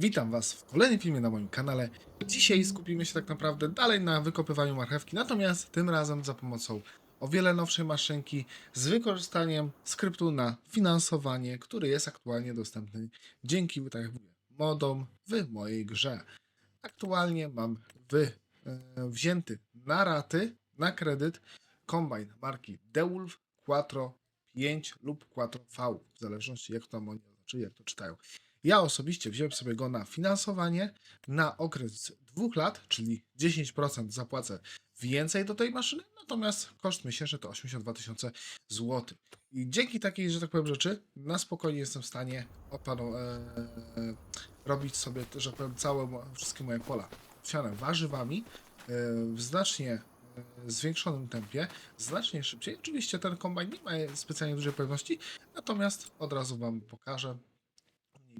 Witam Was w kolejnym filmie na moim kanale. Dzisiaj skupimy się tak naprawdę dalej na wykopywaniu marchewki, natomiast tym razem za pomocą o wiele nowszej maszynki z wykorzystaniem skryptu na finansowanie, który jest aktualnie dostępny dzięki, tak jak mówię, modom w mojej grze. Aktualnie mam wy, e, wzięty na raty, na kredyt kombajn marki DeWolf Quattro 5 lub Quattro V, w zależności jak to oni znaczy, jak to czytają. Ja osobiście wziąłem sobie go na finansowanie na okres dwóch lat, czyli 10% zapłacę więcej do tej maszyny, natomiast koszt miesięczny to 82 tysiące złotych. I dzięki takiej, że tak powiem, rzeczy, na spokojnie jestem w stanie opanu, e, e, robić sobie, że powiem, całe, wszystkie moje pola wsiane warzywami e, w znacznie e, zwiększonym tempie, znacznie szybciej. Oczywiście ten kombajn nie ma specjalnie dużej pewności, natomiast od razu Wam pokażę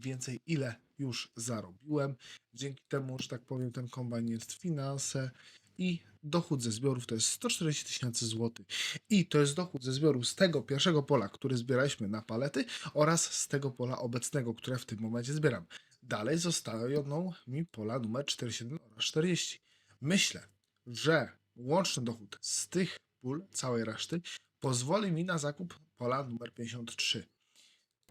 więcej ile już zarobiłem. Dzięki temu, że tak powiem, ten kombajn jest finanse i dochód ze zbiorów to jest 140 tysięcy złotych. I to jest dochód ze zbiorów z tego pierwszego pola, który zbieraliśmy na palety oraz z tego pola obecnego, które w tym momencie zbieram. Dalej zostają mi pola numer 47 oraz 40. Myślę, że łączny dochód z tych pól, całej reszty, pozwoli mi na zakup pola numer 53.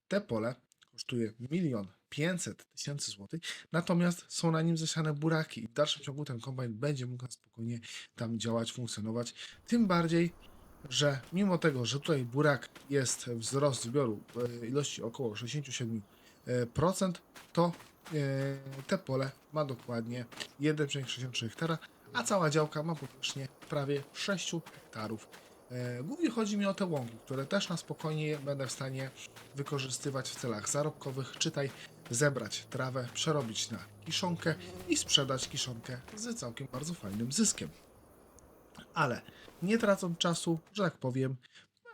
Te pole kosztuje milion 500 tysięcy złotych, natomiast są na nim zasiane buraki i w dalszym ciągu ten kombajn będzie mógł spokojnie tam działać, funkcjonować. Tym bardziej, że mimo tego, że tutaj burak jest wzrost zbioru e, ilości około 67%, to e, te pole ma dokładnie 1,63 hektara, a cała działka ma powierzchnię prawie 6 hektarów. E, Głównie chodzi mi o te łąki, które też na spokojnie będę w stanie wykorzystywać w celach zarobkowych, czytaj zebrać trawę, przerobić na kiszonkę i sprzedać kiszonkę z całkiem bardzo fajnym zyskiem. Ale nie tracąc czasu, że tak powiem,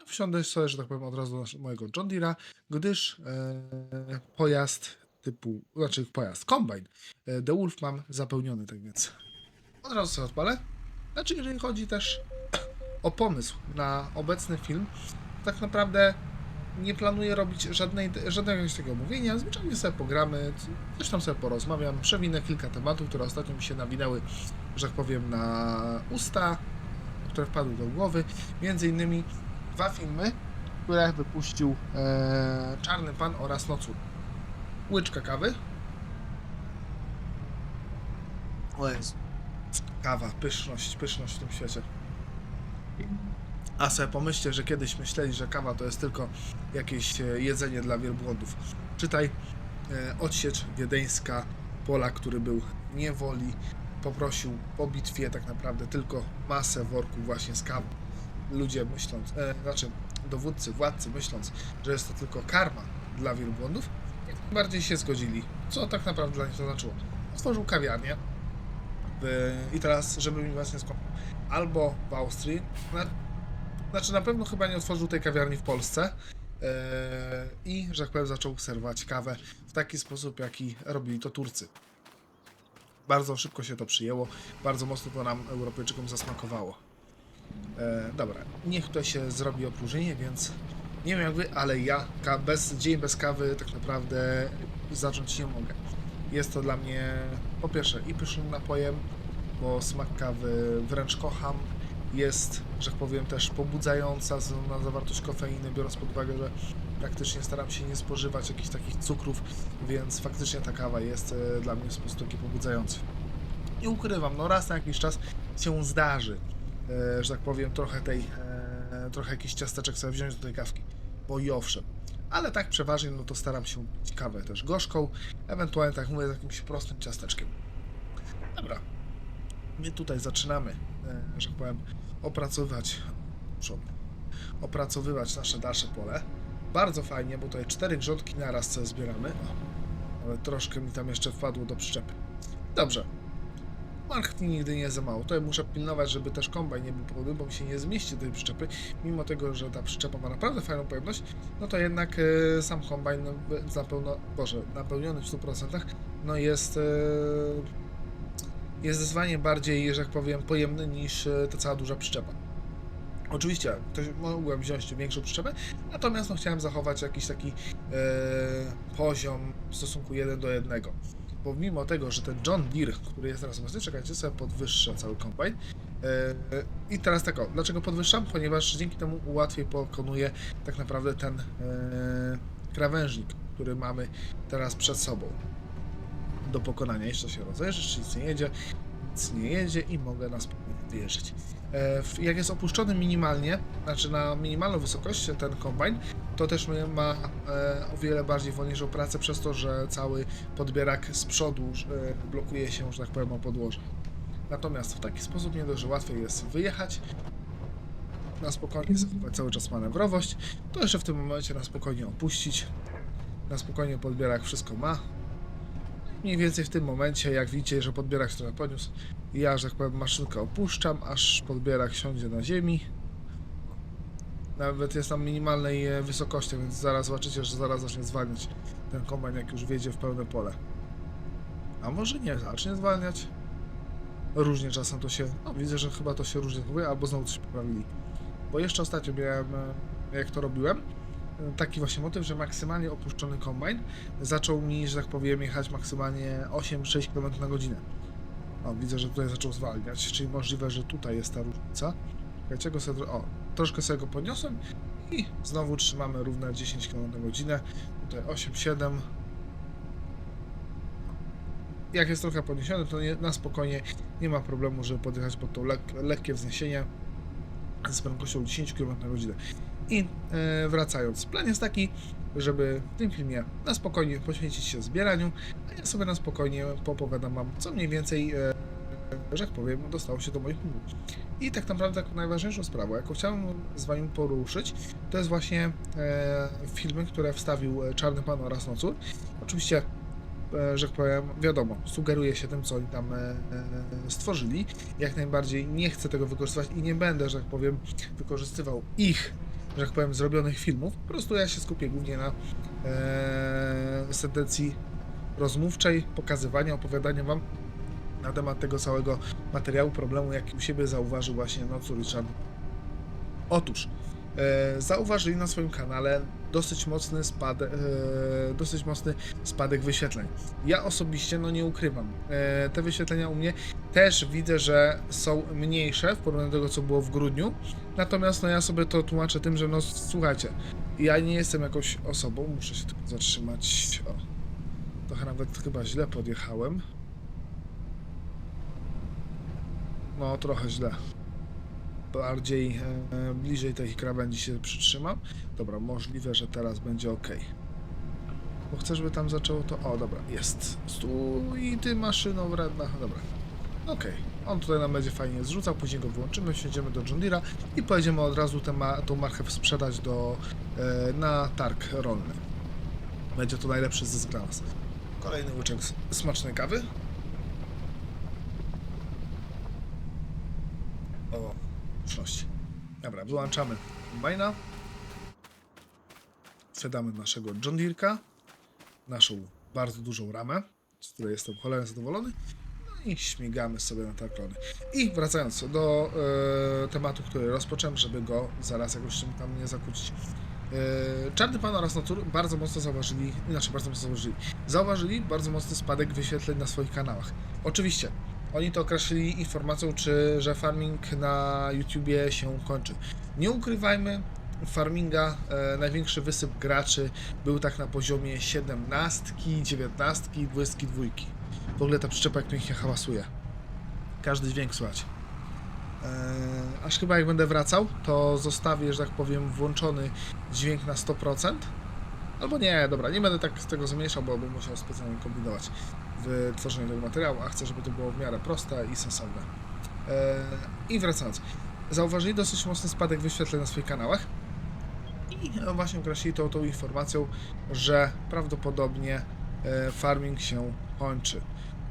wsiądę sobie, że tak powiem, od razu do mojego John Deere'a, gdyż e, pojazd typu, znaczy pojazd, kombajn e, The Wolf mam zapełniony, tak więc od razu sobie odpalę. Znaczy, jeżeli chodzi też o pomysł na obecny film, tak naprawdę nie planuję robić żadnej, żadnego jakiegoś takiego mówienia. Zwyczajnie sobie pogramy, coś tam sobie porozmawiam, przewinę kilka tematów, które ostatnio mi się nawinęły, że tak powiem, na usta, które wpadły do głowy. Między innymi dwa filmy, które wypuścił e, Czarny Pan oraz Nocur. Łyczka kawy. O Jezu. Kawa, pyszność, pyszność w tym świecie. A sobie pomyślcie, że kiedyś myśleli, że kawa to jest tylko jakieś e, jedzenie dla wielbłądów. Czytaj e, odsiecz wiedeńska Polak, który był niewoli, poprosił po bitwie tak naprawdę tylko masę worków właśnie z kawą. Ludzie myśląc, e, znaczy dowódcy, władcy myśląc, że jest to tylko karma dla wielbłądów, jak najbardziej się zgodzili. Co tak naprawdę dla nich to znaczyło? Otworzył kawiarnię i teraz, żeby mi właśnie skończył, albo w Austrii, na, znaczy na pewno chyba nie otworzył tej kawiarni w Polsce e, i, że tak powiem, zaczął serwować kawę w taki sposób, jaki robili to Turcy. Bardzo szybko się to przyjęło, bardzo mocno to nam, Europejczykom, zasmakowało. E, dobra, niech to się zrobi opróżnienie, więc nie wiem jak wy, ale ja bez, dzień bez kawy tak naprawdę zacząć nie mogę. Jest to dla mnie po pierwsze i pysznym napojem, bo smak kawy wręcz kocham. Jest, że tak powiem, też pobudzająca na zawartość kofeiny, biorąc pod uwagę, że praktycznie staram się nie spożywać jakichś takich cukrów, więc faktycznie ta kawa jest e, dla mnie w sposób taki pobudzający. Nie ukrywam, no raz na jakiś czas się zdarzy, e, że tak powiem, trochę tej, e, trochę jakichś ciasteczek sobie wziąć do tej kawki, bo i owszem. Ale tak przeważnie, no to staram się pić kawę też gorzką, ewentualnie tak mówię, z jakimś prostym ciasteczkiem. Dobra, my tutaj zaczynamy, e, że tak powiem, opracowywać, opracowywać nasze dalsze pole. Bardzo fajnie, bo tutaj cztery grządki naraz zbieramy. Ale troszkę mi tam jeszcze wpadło do przyczepy. Dobrze. Marchwi nigdy nie za mało. Tutaj muszę pilnować, żeby też kombajn nie był pełny, bo mi się nie zmieści do tej przyczepy. Mimo tego, że ta przyczepa ma naprawdę fajną pojemność, no to jednak e, sam kombajn no, zapełno, Boże, napełniony w 100% no jest, e, jest zdecydowanie bardziej, że tak powiem, pojemny niż e, ta cała duża przyczepa. Oczywiście, to mogłem wziąć większą przyczepę, natomiast no, chciałem zachować jakiś taki e, poziom w stosunku 1 do 1. pomimo tego, że ten John Deere, który jest teraz obecny, czekajcie, sobie podwyższę cały kombajn. E, I teraz tak o, dlaczego podwyższam? Ponieważ dzięki temu łatwiej pokonuję tak naprawdę ten e, krawężnik, który mamy teraz przed sobą do pokonania. Jeszcze się rozejrzysz, nic nie jedzie, nic nie jedzie i mogę na spokojnie wyjeżdżać. E, w- Jak jest opuszczony minimalnie, znaczy na minimalną wysokość ten kombajn, to też ma e, o wiele bardziej wolniejszą pracę przez to, że cały podbierak z przodu e, blokuje się, że tak powiem, o podłoże. Natomiast w taki sposób nie dość, że łatwiej jest wyjechać, na spokojnie zachować cały czas manewrowość, to jeszcze w tym momencie na spokojnie opuścić, na spokojnie podbierak wszystko ma. Mniej więcej w tym momencie, jak widzicie, że podbierak trochę podniósł, ja, że tak powiem, maszynkę opuszczam, aż podbierak siądzie na ziemi. Nawet jest tam minimalnej e, wysokości, więc zaraz zobaczycie, że zaraz zacznie zwalniać ten kombajn, jak już wjedzie w pełne pole. A może nie, zacznie zwalniać. Różnie czasem to się. No, widzę, że chyba to się różnie zachowuje, albo znowu coś poprawili. Bo jeszcze ostatnio miałem, e, jak to robiłem, e, taki właśnie motyw, że maksymalnie opuszczony kombajn zaczął mi, że tak powiem, jechać maksymalnie 8-6 km na godzinę. O, widzę, że tutaj zaczął zwalniać, czyli możliwe, że tutaj jest ta różnica. Czekajcie, go sobie, o, troszkę sobie go podniosłem i znowu trzymamy równe 10 km na godzinę. Tutaj 8-7. Jak jest trochę podniesiony, to nie, na spokojnie nie ma problemu, żeby podjechać pod to lek, lekkie wzniesienie z prędkością 10 km na godzinę. I e, wracając, plan jest taki, żeby w tym filmie na spokojnie poświęcić się zbieraniu, a ja sobie na spokojnie popowiadam wam, co mniej więcej, e, że tak powiem, dostało się do moich mózgów. I tak naprawdę najważniejszą sprawą, jaką chciałem z wami poruszyć, to jest właśnie e, filmy, które wstawił Czarny Pan oraz Nocur. Oczywiście, że tak powiem, wiadomo, sugeruje się tym, co oni tam stworzyli. Jak najbardziej nie chcę tego wykorzystywać i nie będę, że tak powiem, wykorzystywał ich, że tak powiem, zrobionych filmów. Po prostu ja się skupię głównie na e, sentencji rozmówczej, pokazywania, opowiadania wam na temat tego całego materiału, problemu, jaki u siebie zauważył właśnie Nocur i Czarny. Otóż, e, zauważyli na swoim kanale dosyć mocny spadek, e, dosyć mocny spadek wyświetleń. Ja osobiście, no nie ukrywam, e, te wyświetlenia u mnie też widzę, że są mniejsze w porównaniu do tego, co było w grudniu. Natomiast no ja sobie to tłumaczę tym, że no słuchajcie, ja nie jestem jakąś osobą, muszę się tylko zatrzymać. O, trochę nawet chyba źle podjechałem. No, trochę źle. Bardziej e, bliżej tej krawędzi się przytrzymam. Dobra, możliwe, że teraz będzie ok. Bo chcę, żeby tam zaczęło to. O, dobra, jest. Stój ty maszyną wredna. Dobra. Okej. On tutaj nam będzie fajnie zrzucał, później go wyłączymy, wsiądziemy do John Deere'a i pojedziemy od razu tę ma, tą marchew sprzedać do, e, na targ rolny. Będzie to najlepszy zysk dla nas. Kolejny łyczek smacznej kawy. O, słuszności. Dobra, wyłączamy kombajna. Wsiadamy naszego John naszą bardzo dużą ramę, z której jestem cholernie zadowolony. I śmigamy sobie na tarklony. I wracając do e, tematu, który rozpocząłem, żeby go zaraz jakoś czym tam nie zakłócić. E, Czarny Pan oraz Natur bardzo mocno zauważyli, inaczej bardzo mocno zauważyli, zauważyli bardzo mocny spadek wyświetleń na swoich kanałach. Oczywiście, oni to określili informacją, czy, że farming na YouTubie się kończy. Nie ukrywajmy, farminga e, największy wysyp graczy był tak na poziomie 17, 19, 22. W ogóle ta przyczepa jak pięknie hałasuje. Każdy dźwięk słychać. Eee, aż chyba jak będę wracał, to zostawię, że tak powiem, włączony dźwięk na 100%. Albo nie, dobra, nie będę tak z tego zmniejszał, bo bym musiał specjalnie kombinować w tworzeniu tego materiału, a chcę, żeby to było w miarę proste i sensowne. Eee, I wracając. Zauważyli dosyć mocny spadek wyświetleń na swoich kanałach i właśnie określili to tą informacją, że prawdopodobnie e, farming się kończy.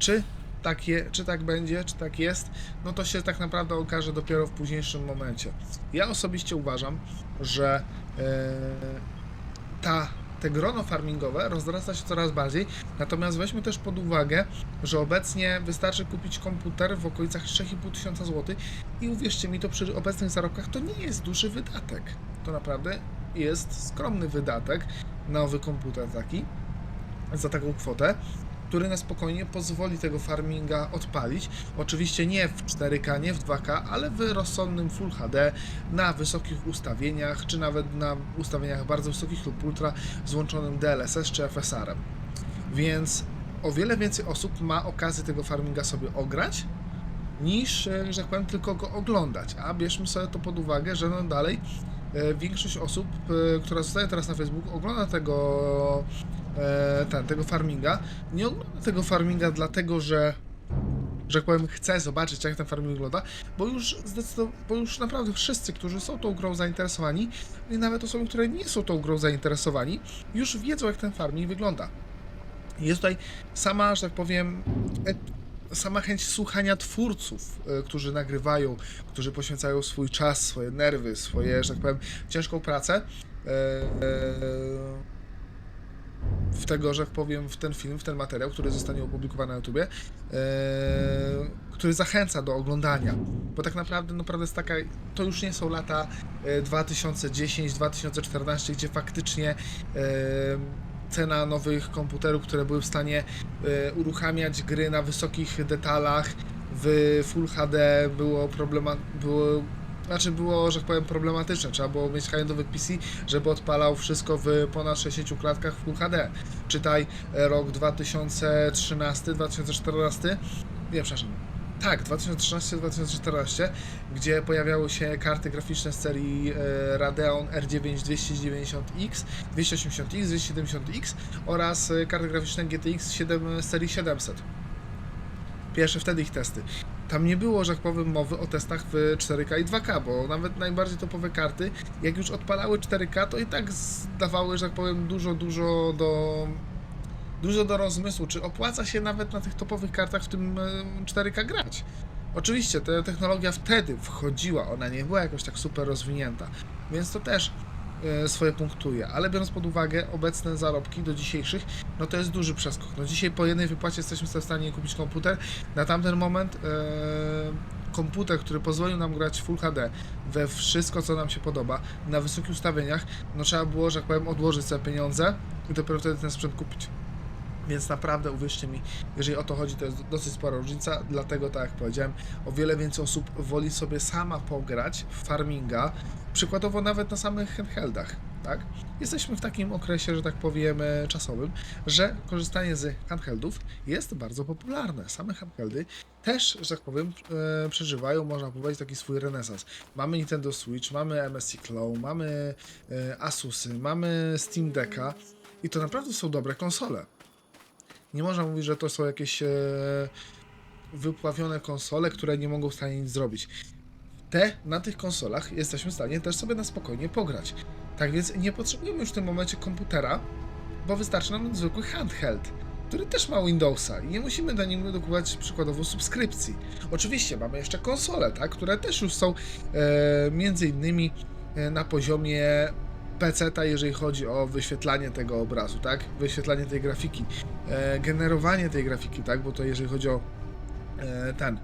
Czy tak, je, czy tak będzie, czy tak jest, no to się tak naprawdę okaże dopiero w późniejszym momencie. Ja osobiście uważam, że e, ta, te grono farmingowe rozrasta się coraz bardziej, natomiast weźmy też pod uwagę, że obecnie wystarczy kupić komputer w okolicach 3,5 tysiąca i uwierzcie mi, to przy obecnych zarobkach to nie jest duży wydatek. To naprawdę jest skromny wydatek na nowy komputer taki, za taką kwotę który na spokojnie pozwoli tego farminga odpalić. Oczywiście nie w 4K, nie w 2K, ale w rozsądnym Full HD na wysokich ustawieniach, czy nawet na ustawieniach bardzo wysokich lub ultra z łączonym DLSS czy FSR-em. Więc o wiele więcej osób ma okazję tego farminga sobie ograć, niż, e, że tak powiem, tylko go oglądać. A bierzmy sobie to pod uwagę, że no dalej e, większość osób, e, która zostaje teraz na Facebooku, ogląda tego, e, ten, tego farminga. Nie ogląda tego farminga dlatego, że że tak powiem, chce zobaczyć, jak ten farming wygląda, bo już bo już naprawdę wszyscy, którzy są tą grą zainteresowani, i nawet osoby, które nie są tą grą zainteresowani, już wiedzą, jak ten farming wygląda. Jest tutaj sama, że tak powiem, sama chęć słuchania twórców, e, którzy nagrywają, którzy poświęcają swój czas, swoje nerwy, swoje, że tak powiem, ciężką pracę. e, e, w tego, że powiem, w ten film, w ten materiał, który zostanie opublikowany na YouTubie, e, który zachęca do oglądania. Bo tak naprawdę, no prawda jest taka, to już nie są lata e, 2010-2014, gdzie faktycznie e, cena nowych komputerów, które były w stanie e, uruchamiać gry na wysokich detalach w Full HD było problema, było znaczy było, że tak powiem, problematyczne. Trzeba było mieć high-endowy PC, żeby odpalał wszystko w ponad 60 klatkach w Full HD. Czytaj e, rok 2013, 2014, nie, przepraszam, tak, 2013-2014, gdzie pojawiały się karty graficzne z serii e, Radeon R9 290X, 280X, 270X oraz e, karty graficzne GTX 7 z serii 700. Pierwsze wtedy ich testy. Tam nie było, że tak powiem, mowy o testach w 4K i 2K, bo nawet najbardziej topowe karty, jak już odpalały 4K, to i tak zdawały, że tak powiem, dużo, dużo do dużo do rozmysłu, czy opłaca się nawet na tych topowych kartach w tym e, 4K grać. Oczywiście, ta technologia wtedy wchodziła, ona nie była jakoś tak super rozwinięta, więc to też swoje punktuje, ale biorąc pod uwagę obecne zarobki do dzisiejszych, no to jest duży przeskok. No dzisiaj po jednej wypłacie jesteśmy w stanie kupić komputer, na tamten moment e, komputer, który pozwolił nam grać Full HD we wszystko, co nam się podoba, na wysokich ustawieniach, no trzeba było, że tak powiem, odłożyć sobie pieniądze i dopiero wtedy ten sprzęt kupić. Więc naprawdę uwierzcie mi, jeżeli o to chodzi, to jest dosyć spora różnica, dlatego tak jak powiedziałem, o wiele więcej osób woli sobie sama pograć w farminga, przykładowo nawet na samych handheldach, tak? Jesteśmy w takim okresie, że tak powiem, czasowym, że korzystanie z handheldów jest bardzo popularne. Same handheldy też, że tak powiem, e, przeżywają, można powiedzieć, taki swój renesans. Mamy Nintendo Switch, mamy MSI Claw, mamy e, Asusy, mamy Steam Decka i to naprawdę są dobre konsole. Nie można mówić, że to są jakieś e, wypławione konsole, które nie mogą w stanie nic zrobić. Te, na tych konsolach jesteśmy w stanie też sobie na spokojnie pograć. Tak więc nie potrzebujemy już w tym momencie komputera, bo wystarczy nam zwykły handheld, który też ma Windowsa i nie musimy do nim dokupować przykładowo subskrypcji. Oczywiście mamy jeszcze konsole, tak, które też już są e, między innymi e, na poziomie PC-ta, jeżeli chodzi o wyświetlanie tego obrazu, tak? Wyświetlanie tej grafiki, e, generowanie tej grafiki, tak? Bo to jeżeli chodzi o e, ten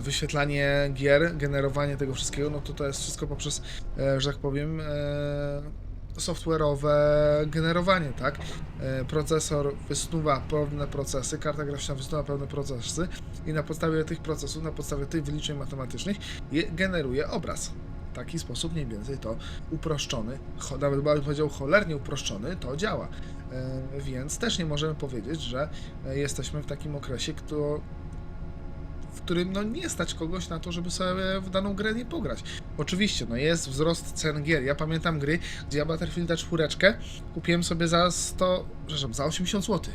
wyświetlanie gier, generowanie tego wszystkiego, no to to jest wszystko poprzez, e, że tak powiem, e, software'owe generowanie, tak? E, procesor wysuwa pewne procesy, karta graficzna wysuwa pewne procesy i na podstawie tych procesów, na podstawie tych wyliczeń matematycznych je, generuje obraz. W taki sposób mniej więcej to uproszczony, nawet bym powiedział cholernie uproszczony, to działa. E, więc też nie możemy powiedzieć, że e, jesteśmy w takim okresie, kto, którym no, nie stać kogoś na to, żeby sobie w daną grę nie pograć. Oczywiście, no jest wzrost cen gier. Ja pamiętam gry, gdzie ja Battlefielda 4 kupiłem sobie za 100, przepraszam, za 80 zł.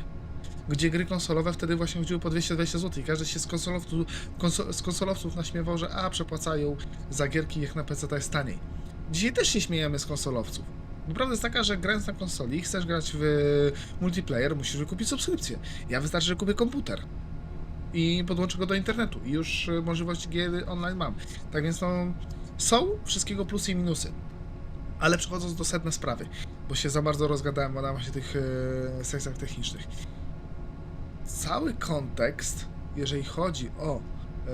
Gdzie gry konsolowe wtedy właśnie chodziły po 220 zł i każdy się z konsolowców, konso, z konsolowców naśmiewał, że a, przepłacają za gierki, jak na PC to jest taniej. Dzisiaj też się śmiejemy z konsolowców. Prawda jest taka, że grając na konsoli, chcesz grać w multiplayer, musisz wykupić subskrypcję. Ja wystarczy, że kupię komputer i podłączę go do internetu i już y, możliwość gier online mam. Tak więc no, są wszystkiego plusy i minusy. Ale przechodząc do sedna sprawy, bo się za bardzo rozgadałem na właśnie tych e, sekcjach technicznych. Cały kontekst, jeżeli chodzi o e,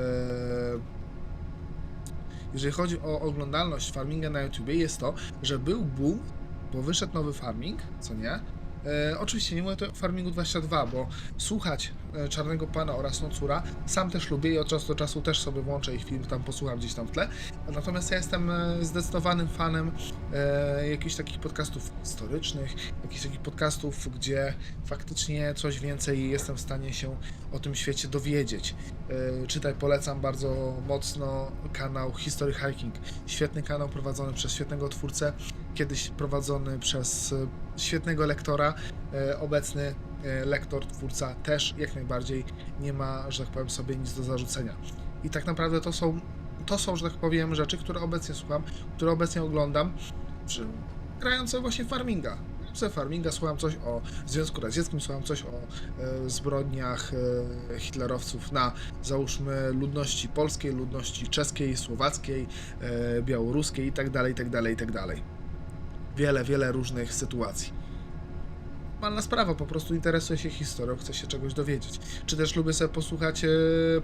jeżeli chodzi o oglądalność farminga na YouTubie, jest to, że był boom, bo wyszedł nowy farming, co nie? E, oczywiście nie mówię to o Farmingu 22, bo słuchać Czarnego Pana oraz Nocura sam też lubię i od czasu do czasu też sobie włączę ich film, tam posłucham gdzieś tam w tle. Natomiast ja jestem e, zdecydowanym fanem e, jakichś takich podcastów historycznych, jakichś takich podcastów, gdzie faktycznie coś więcej jestem w stanie się o tym świecie dowiedzieć. E, czytaj, polecam bardzo mocno kanał History Hiking. Świetny kanał prowadzony przez świetnego twórcę, kiedyś prowadzony przez e, świetnego lektora, e, obecny e, lektor, twórca też jak najbardziej nie ma, że tak powiem, sobie nic do zarzucenia. I tak naprawdę to są, to są, że tak powiem, rzeczy, które obecnie słucham, które obecnie oglądam, przy, grając właśnie farminga. W farminga, słucham coś o Związku Radzieckim, słucham coś o e, zbrodniach e, hitlerowców na, załóżmy, ludności polskiej, ludności czeskiej, słowackiej, e, białoruskiej i tak dalej, i tak dalej, i tak dalej. Wiele, wiele różnych sytuacji. Normalna sprawa, po prostu interesuje się historią, chce się czegoś dowiedzieć. Czy też lubię sobie posłuchać e,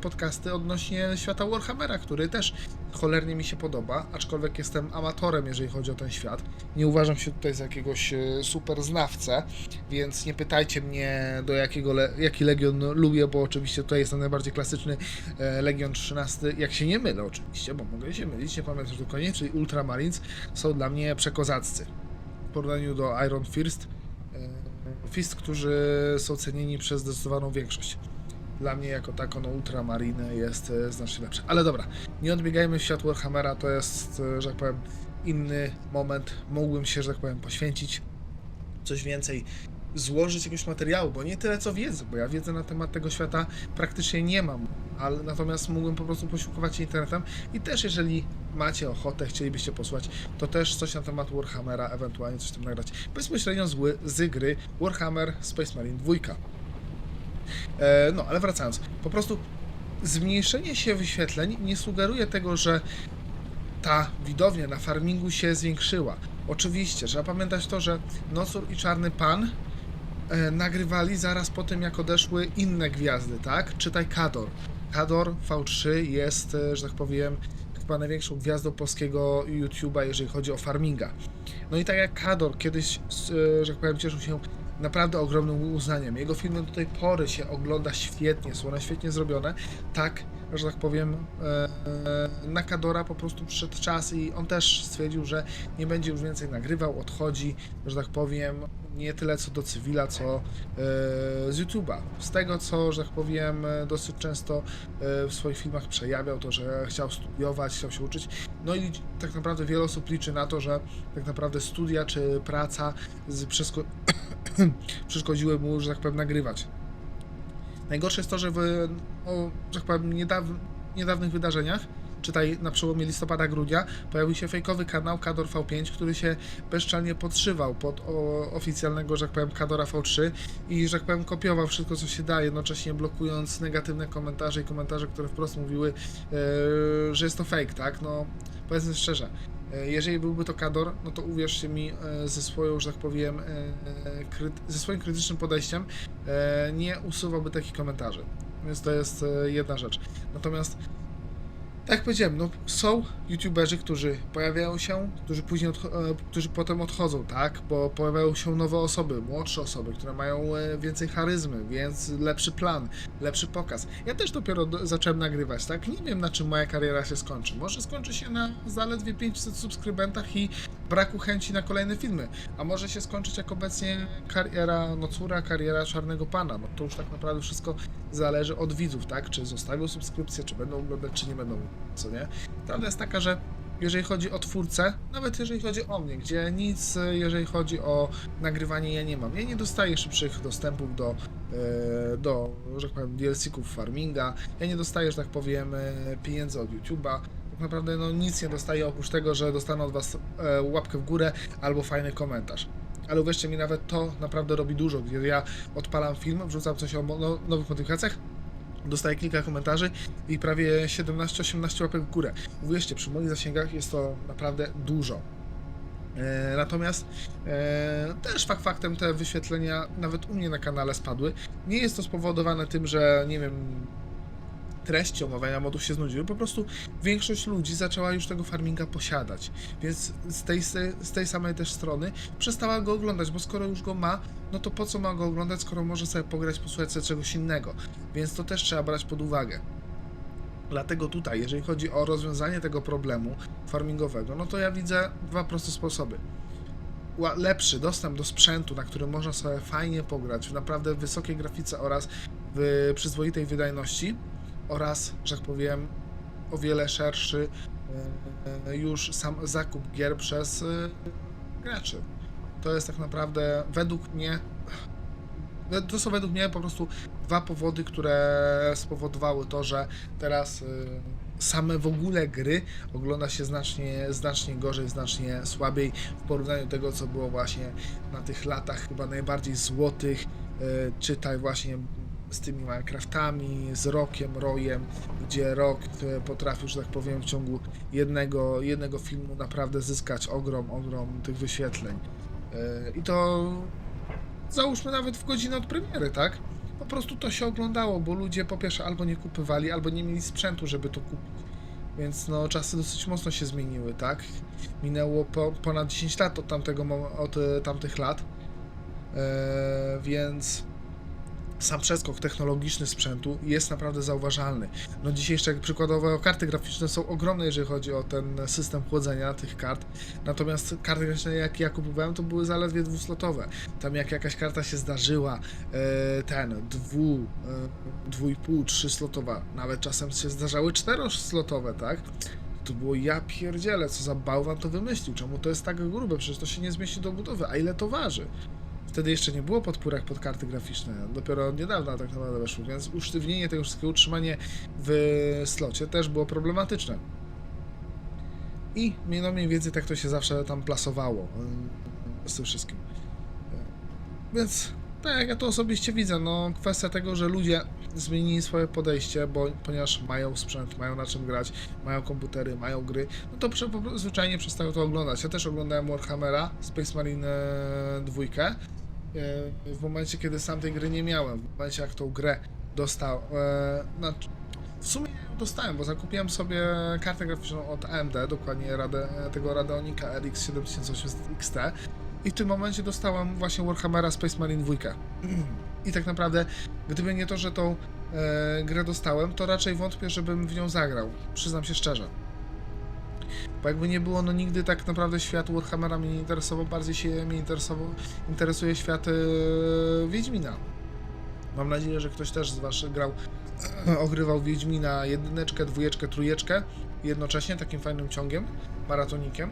podcasty odnośnie świata Warhammera, który też cholernie mi się podoba, aczkolwiek jestem amatorem, jeżeli chodzi o ten świat. Nie uważam się tutaj za jakiegoś e, super znawcę, więc nie pytajcie mnie, do jakiego le- jaki legion lubię, bo oczywiście tutaj jest ten najbardziej klasyczny e, Legion 13, jak się nie mylę oczywiście, bo mogę się mylić, nie pamiętam dokładnie, czyli Ultramarines są dla mnie przekozaccy. W porównaniu do Iron Fist, e, Fist, którzy są cenieni przez zdecydowaną większość. Dla mnie jako tako, no Ultramarine jest e, znacznie lepsze. Ale dobra, nie odbiegajmy w świat Warhammera, to jest, e, że tak powiem, inny moment. Mógłbym się, że tak powiem, poświęcić coś więcej, złożyć jakiegoś materiału, bo nie tyle co wiedzy, bo ja wiedzy na temat tego świata praktycznie nie mam, ale natomiast mógłbym po prostu posiłkować się internetem i też jeżeli macie ochotę, chcielibyście posłuchać, to też coś na temat Warhammera, ewentualnie coś tam nagrać. Bezpośrednio z, z gry Warhammer Space Marine 2. E, no, ale wracając, po prostu zmniejszenie się wyświetleń nie sugeruje tego, że ta widownia na farmingu się zwiększyła. Oczywiście, trzeba pamiętać to, że Nocur i Czarny Pan nagrywali zaraz po tym, jak odeszły inne gwiazdy, tak? Czytaj Kador. Kador V3 jest, e, że tak powiem, chyba największą gwiazdą polskiego YouTube'a, jeżeli chodzi o farminga. No i tak jak Kador kiedyś, e, że tak powiem, cieszył się naprawdę ogromnym uznaniem. Jego filmy do tej pory się ogląda świetnie, są one świetnie zrobione. Tak, że tak powiem, e, e, na Kadora po prostu przyszedł czas i on też stwierdził, że nie będzie już więcej nagrywał, odchodzi, że tak powiem, nie tyle co do cywila, co e, z YouTube'a. Z tego, co, że tak powiem, dosyć często e, w swoich filmach przejawiał, to, że chciał studiować, chciał się uczyć. No i tak naprawdę wiele osób liczy na to, że tak naprawdę studia czy praca przeszkodziły mu, że tak powiem, nagrywać. Najgorsze jest to, że w o, że tak powiem, niedaw, niedawnych wydarzeniach, czytaj na przełomie listopada-grudnia, pojawił się fejkowy kanał Kador V5, który się bezczelnie podszywał pod o, oficjalnego, że tak powiem, Kadora V3 i, że tak powiem, kopiował wszystko, co się da, jednocześnie blokując negatywne komentarze i komentarze, które wprost mówiły, e, że jest to fake, tak? No, powiedzmy szczerze. e, Jeżeli byłby to Kador, no to uwierzcie mi, e, ze swoją, że tak powiem, ze swoim krytycznym podejściem nie usuwałby takich komentarzy. Więc to jest jedna rzecz. Natomiast, tak jak powiedziałem, no, są youtuberzy, którzy pojawiają się, którzy później, e, którzy potem odchodzą, tak? Bo pojawiają się nowe osoby, młodsze osoby, które mają e, więcej charyzmy, więc lepszy plan, lepszy pokaz. Ja też dopiero do, zacząłem nagrywać, tak? Nie wiem, na czym moja kariera się skończy. Może skończy się na zaledwie 500 subskrybentach i braku chęci na kolejne filmy. A może się skończyć jak obecnie kariera Nocura, kariera Czarnego Pana. No to już tak naprawdę wszystko zależy od widzów, tak? Czy zostawią subskrypcję, czy będą oglądać, czy nie będą, co nie? Prawda jest taka, że jeżeli chodzi o twórcę, nawet jeżeli chodzi o mnie, gdzie nic, jeżeli chodzi o nagrywanie, ja nie mam. Ja nie dostaję szybszych dostępów do, e, do że tak powiem, DLC-ków farminga. Ja nie dostaję, że tak powiem, e, pieniędzy od YouTube'a. Tak naprawdę no, nic nie dostaję oprócz tego, że dostanę od Was e, łapkę w górę albo fajny komentarz. Ale uwierzcie mi, nawet to naprawdę robi dużo, gdzie ja odpalam film, wrzucam coś o no, nowych modyfikacjach, dostaję kilka komentarzy i prawie 17-18 łapek w górę. Uwierzcie, przy moich zasięgach jest to naprawdę dużo. E, Natomiast e, też fakt faktem te wyświetlenia nawet u mnie na kanale spadły. Nie jest to spowodowane tym, że nie wiem, treści omawiania modów się znudziły, po prostu większość ludzi zaczęła już tego farminga posiadać. Więc z tej, z tej samej też strony przestała go oglądać, bo skoro już go ma, no to po co ma go oglądać, skoro może sobie pograć, posłuchać sobie czegoś innego. Więc to też trzeba brać pod uwagę. Dlatego tutaj, jeżeli chodzi o rozwiązanie tego problemu farmingowego, no to ja widzę dwa proste sposoby. Lepszy dostęp do sprzętu, na którym można sobie fajnie pograć w naprawdę wysokiej grafice oraz w przyzwoitej wydajności oraz, że tak powiem, o wiele szerszy e, już sam zakup gier przez e, graczy. To jest tak naprawdę według mnie to są według mnie po prostu dwa powody, które spowodowały to, że teraz y, same w ogóle gry ogląda się znacznie, znacznie gorzej, znacznie słabiej w porównaniu do tego, co było właśnie na tych latach chyba najbardziej złotych, czytaj właśnie z tymi Minecraftami, z Rokiem, Rojem, gdzie Rok y, potrafił, że tak powiem, w ciągu jednego, jednego filmu naprawdę zyskać ogrom, ogrom tych wyświetleń. Y, I to załóżmy nawet w godzinę od premiery, tak? Po prostu to się oglądało, bo ludzie po pierwsze albo nie kupywali, albo nie mieli sprzętu, żeby to kupić. Więc no czasy dosyć mocno się zmieniły, tak? Minęło po, ponad 10 lat od, tamtego, od e, tamtych lat. E, więc sam przeskok technologiczny sprzętu jest naprawdę zauważalny. No dzisiejsze przykładowo karty graficzne są ogromne, jeżeli chodzi o ten system chłodzenia tych kart. Natomiast karty graficzne, jak ja kupowałem, to były zaledwie dwuslotowe. Tam jak jakaś karta się zdarzyła, e, ten dwu, e, dwójpół, trzyslotowa, nawet czasem się zdarzały czteroslotowe, tak? To było ja pierdzielę, co za bałwan to wymyślił, czemu to jest tak grube, przecież to się nie zmieści do budowy, a ile to waży? Wtedy jeszcze nie było podpórek pod karty graficzne, dopiero od niedawna tak naprawdę weszło, więc usztywnienie tego wszystkiego, utrzymanie w slocie też było problematyczne. I no mniej więcej tak to się zawsze tam plasowało y, z tym wszystkim. Y, Więc tak ja to osobiście widzę, no kwestia tego, że ludzie zmienili swoje podejście, bo ponieważ mają sprzęt, mają na czym grać, mają komputery, mają gry, no to zwyczajnie przestają to oglądać. Ja też oglądałem Warhammera, Space Marine e, dwójkę, e, w momencie, kiedy sam tej gry nie miałem, w momencie jak tą grę dostał, e, znaczy, w sumie ją dostałem, bo zakupiłem sobie kartę graficzną od AMD, dokładnie Rade, tego Radeonika RX 7800 XT i w tym momencie dostałem właśnie Warhammera Space Marine 2. I tak naprawdę, gdyby nie to, że tą e, grę dostałem, to raczej wątpię, żebym w nią zagrał. Przyznam się szczerze. Bo jakby nie było, no nigdy tak naprawdę świat Warhammera mnie nie interesował, bardziej się mnie interesował, interesuje świat e, Wiedźmina. Mam nadzieję, że ktoś też z Was grał, ogrywał Wiedźmina jedyneczkę, dwójeczkę, trójeczkę jednocześnie takim fajnym ciągiem, maratonikiem.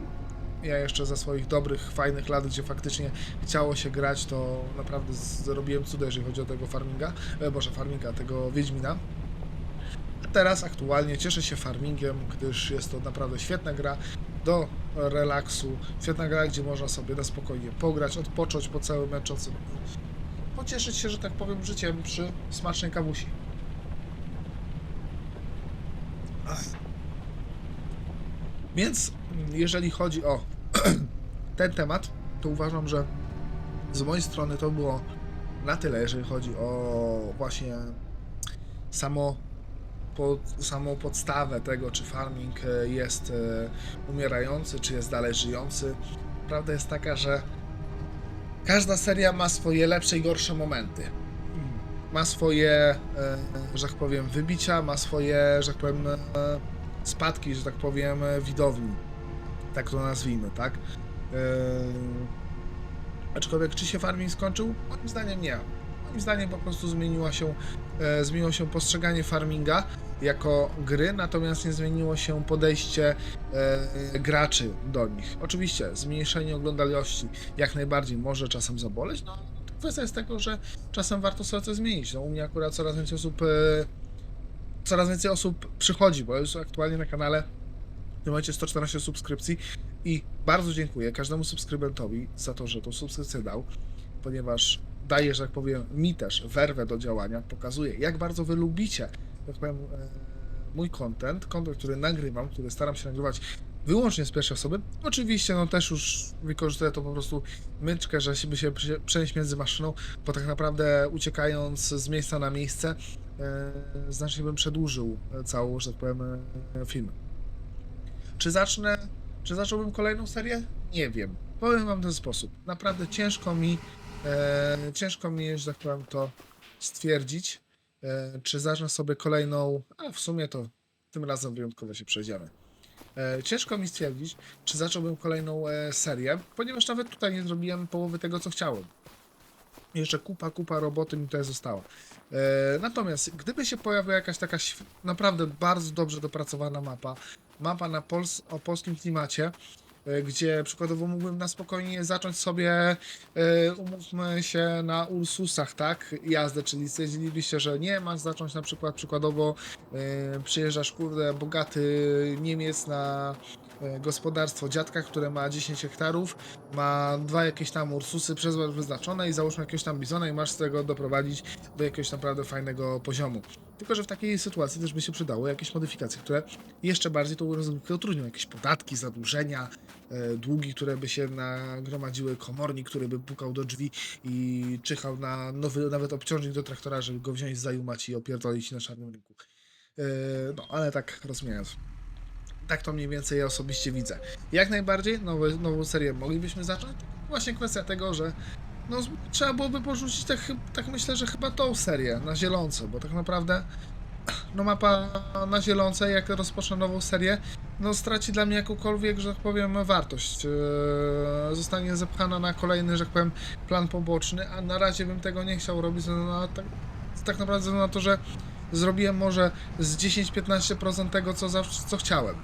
Ja jeszcze za swoich dobrych, fajnych lat, gdzie faktycznie chciało się grać, to naprawdę zrobiłem cuda, jeżeli chodzi o tego farminga, e, boże, farminga, tego Wiedźmina. A teraz aktualnie cieszę się farmingiem, gdyż jest to naprawdę świetna gra do relaksu, świetna gra, gdzie można sobie na spokojnie pograć, odpocząć po całym męczącym pocieszyć się, że tak powiem, życiem przy smacznej kawusi. Więc jeżeli chodzi o ten temat, to uważam, że z mojej strony to było na tyle, jeżeli chodzi o właśnie samo pod, samą podstawę tego, czy farming e, jest e, umierający, czy jest dalej żyjący. Prawda jest taka, że każda seria ma swoje lepsze i gorsze momenty. Ma swoje, e, że tak powiem, wybicia, ma swoje, że tak powiem, spadki, że tak powiem, e, widowni. Tak to nazwijmy, tak? E, aczkolwiek, czy się farming skończył? Moim zdaniem nie. Moim zdaniem po prostu zmieniła się, e, zmieniło się postrzeganie farminga jako gry, natomiast nie zmieniło się podejście e, graczy do nich. Oczywiście zmniejszenie oglądalności jak najbardziej może czasem zaboleć, no kwestia jest tego, że czasem warto sobie coś zmienić. No, u mnie akurat coraz więcej osób e, coraz więcej osób przychodzi, bo już aktualnie na kanale w tym momencie 114 subskrypcji i bardzo dziękuję każdemu subskrybentowi za to, że tą subskrypcję dał, ponieważ daje, że tak powiem, mi też werwę do działania, pokazuje jak bardzo wy lubicie, tak powiem, e, mój content, content, który nagrywam, który staram się nagrywać wyłącznie z pierwszej osoby. Oczywiście, no też już wykorzystuję to po prostu myczkę, że się przenieść między maszyną, bo tak naprawdę uciekając z miejsca na miejsce, e, znacznie bym przedłużył e, całą, że tak powiem, e, film. Czy zacznę, czy zacząłbym kolejną serię? Nie wiem. Powiem wam w ten sposób. Naprawdę ciężko mi, e, ciężko mi, że tak powiem, to stwierdzić, e, czy zacznę sobie kolejną, a w sumie to tym razem wyjątkowo się przejdziemy. E, ciężko mi stwierdzić, czy zacząłbym kolejną e, serię, ponieważ nawet tutaj nie zrobiłem połowy tego, co chciałem. Jeszcze kupa, kupa roboty mi tutaj została. E, natomiast gdyby się pojawiła jakaś taka naprawdę bardzo dobrze dopracowana mapa, mapa na pols o polskim klimacie, gdzie przykładowo mógłbym na spokojnie zacząć sobie, e, umówmy się, na Ursusach, tak, jazdę, czyli stwierdzilibyście, że nie, masz zacząć na przykład, przykładowo e, przyjeżdżasz, kurde, bogaty Niemiec na e, gospodarstwo dziadka, które ma 10 hektarów, ma dwa jakieś tam Ursusy przez was wyznaczone i załóżmy jakiegoś tam bizona i masz z tego doprowadzić do jakiegoś naprawdę fajnego poziomu. Tylko, że w takiej sytuacji też by się przydały jakieś modyfikacje, które jeszcze bardziej tą rozgrywkę utrudnią. Jakieś podatki, zadłużenia, e, długi, które by się nagromadziły, komornik, który by pukał do drzwi i czyhał na nowy nawet obciążnik do traktora, żeby go wziąć, zajumać i opierdolić na czarnym rynku. E, no, ale tak rozumiejąc. Tak to mniej więcej ja osobiście widzę. Jak najbardziej nowy, nową serię moglibyśmy zacząć. Właśnie kwestia tego, że no, trzeba byłoby porzucić tak, tak myślę, że chyba tą serię na zielonco, bo tak naprawdę no mapa na zielonce, jak rozpocznę nową serię, no straci dla mnie jakąkolwiek, że tak powiem, wartość. Eee, zostanie zepchana na kolejny, że tak powiem, plan poboczny, a na razie bym tego nie chciał robić, no, tak, tak naprawdę na to, że zrobiłem może z 10-15% tego, co, zawsze, co chciałem.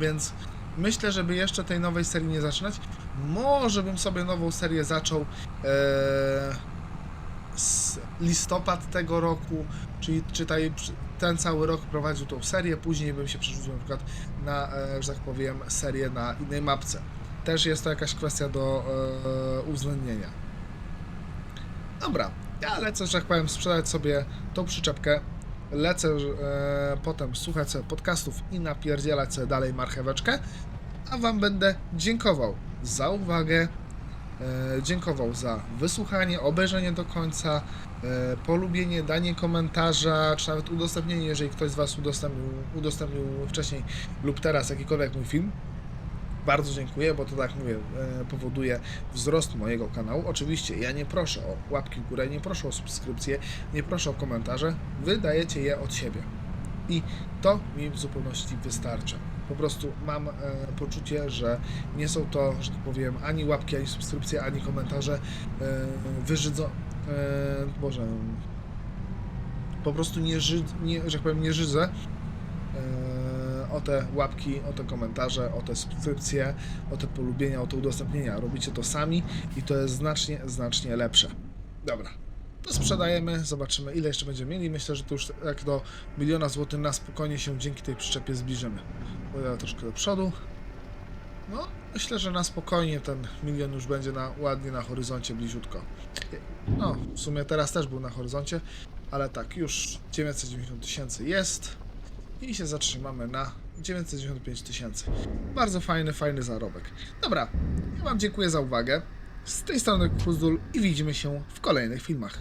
Więc myślę, żeby jeszcze tej nowej serii nie zaczynać. Może bym sobie nową serię zaczął eee, z listopad tego roku, czyli czytaj ten cały rok prowadził tą serię, później bym się przerzucił na przykład na, e, że tak powiem, serię na innej mapce. Też jest to jakaś kwestia do e, uwzględnienia. Dobra, ja lecę, że tak powiem, sprzedać sobie tą przyczepkę. Lecę e, potem słuchać sobie podcastów i napierdzielać sobie dalej marcheweczkę, a Wam będę dziękował za uwagę, e, dziękował za wysłuchanie, obejrzenie do końca, e, polubienie, danie komentarza, czy nawet udostępnienie, jeżeli ktoś z Was udostępnił, udostępnił wcześniej lub teraz jakikolwiek mój film. Bardzo dziękuję, bo to tak mówię, e, powoduje wzrost mojego kanału. Oczywiście ja nie proszę o łapki w górę, nie proszę o subskrypcję, nie proszę o komentarze. Wy dajecie je od siebie. I to mi w zupełności wystarcza. Po prostu mam e, poczucie, że nie są to, że tak powiem, ani łapki, ani subskrypcje, ani komentarze e, wyżydzo... E, Boże... Po prostu nie, ży, nie, że tak powiem, nie żydzę e, o te łapki, o te komentarze, o te subskrypcje, o te polubienia, o te udostępnienia. Robicie to sami i to jest znacznie, znacznie lepsze. Dobra, sprzedajemy, zobaczymy ile jeszcze będziemy mieli. Myślę, że to już jak do miliona złotych na spokojnie się dzięki tej przyczepie zbliżymy. Pojadę troszkę do przodu. No, myślę, że na spokojnie ten milion już będzie na, ładnie na horyzoncie bliziutko. No, w sumie teraz też był na horyzoncie, ale tak, już 990 tysięcy jest i się zatrzymamy na 995 tysięcy. Bardzo fajny, fajny zarobek. Dobra, ja Wam dziękuję za uwagę. Z tej strony Kuzdul i widzimy się w kolejnych filmach.